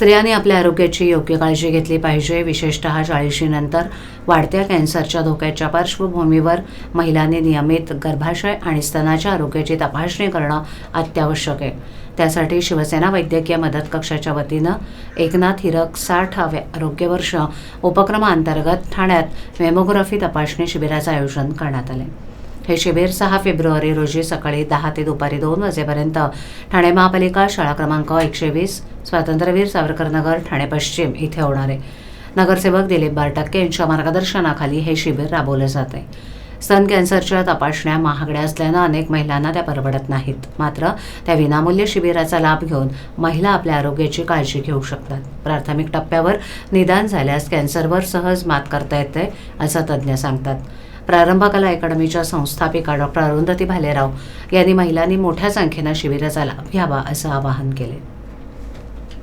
स्त्रियांनी आपल्या आरोग्याची योग्य काळजी घेतली पाहिजे. विशेषतः चाळीशीनंतर वाढत्या कॅन्सरच्या धोक्याच्या पार्श्वभूमीवर महिलांनी नियमित गर्भाशय आणि स्तनाच्या आरोग्याची तपासणी करणं अत्यावश्यक आहे. त्यासाठी शिवसेना वैद्यकीय मदत कक्षाच्या वतीनं एकनाथ हिरक साठाव्या आरोग्य वर्ष उपक्रमाअंतर्गत ठाण्यात मेमोग्राफी तपासणी शिबिराचं आयोजन करण्यात आले हे शिबिर सहा फेब्रुवारी रोजी सकाळी दहा ते दुपारी दोन वाजेपर्यंत. ठाणे महापालिका शाळा क्रमांक एकशे वीस स्वातंत्र्यवीर सावरकर नगर ठाणे पश्चिम इथे होणार आहे. नगरसेवक दिलीप बारटक्के यांच्या मार्गदर्शनाखाली हे शिबिर राबवलं जात आहे स्तन कॅन्सरच्या तपासण्या महागड्या असल्यानं अनेक महिलांना त्या परवडत नाहीत. मात्र त्या विनामूल्य शिबिराचा लाभ घेऊन महिला आपल्या आरोग्याची काळजी घेऊ शकतात. प्राथमिक टप्प्यावर निदान झाल्यास कॅन्सरवर सहज मात करता येते असं तज्ज्ञ सांगतात. प्रारंभ कला अकॅडमीच्या संस्थापिका डॉक्टर अरुंधती भालेराव यांनी महिलांनी मोठ्या संख्येनं शिबिराचा लाभ घ्यावा असं आवाहन केले.